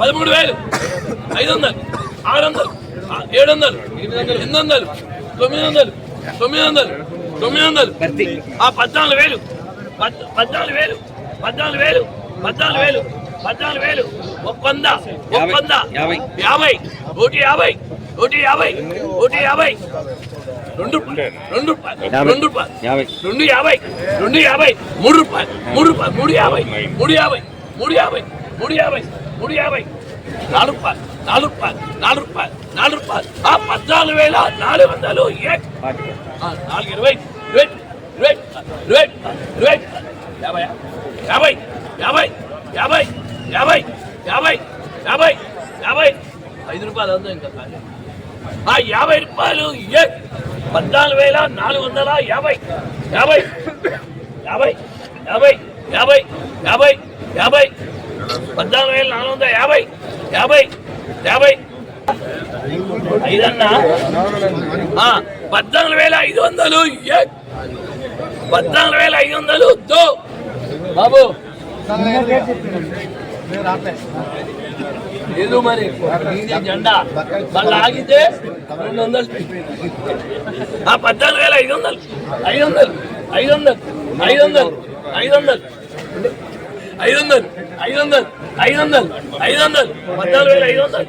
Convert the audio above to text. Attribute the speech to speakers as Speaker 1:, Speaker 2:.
Speaker 1: పదమూడు వేలు. ఐదు వందలు ఆరు వందలు ఏడు వందలు ఎనిమిది వందలు తొమ్మిది వందలు తొమ్మిది వందలు తొమ్మిది వందలు ఆ పద్నాలుగు వేలు. పద్- పద్నాలుగు వేలు. పద్నాలుగు వేలు. పద్నాలుగు వేలు. పద్నాలుగు వేలు. ఒక వంద
Speaker 2: యాభై.
Speaker 1: ఒకటి యాభై. ఒకటి యాభై. ఒకటి యాభై. రెండు రెండు. రెండు రెండు యాభై. రెండు యాభై. మూడు రూపాయలు. మూడు రూపాయలు. మూడు యాభై. మూడు యాభై. మూడు యాభై. మూడు యాభై మూడు యాభై నాలుగు రూపాయలు నాలుగు రూపాయలు నాలుగు రూపాయలు నాలుగు రూపాయలు ఆ పద్నాలుగు వేల నాలుగు వందలు ఏక్. ఆ, నాలుగు ఇరవై ఇరవై ఇరవై ఇరవై ఇరవై యాభై యాభై యాభై యాభై యాభై యాభై యాభై యాభై ఐదు రూపాయలు అంతా ఇంకా ఖాళీ. ఆ యాభై రూపాయలు ఏ పద్నాలుగు వేల నాలుగు వందల యాభై యాభై యాభై యాభై యాభై యాభై యాభై యాభై యాభై. ఐదన్నా? పద్నాలుగు వేల ఐదు వందలు. పద్నాలుగు వేల ఐదు వందలు. దో. బాబు. లేదు మరి. ఇది జెండా. మళ్ళీ ఆగితే రెండు వందలు. ఆ పద్నాలుగు వేల ఐదు వందలు. ఐదు వందలు. ఐదు వందలు. ఐదు వందలు. ఐదు వందలు. ఐదు వందలు ఐదు వందలు ఐదు వందలు ఐదు వందలు పద్నాలుగు వేల ఐదు వందలు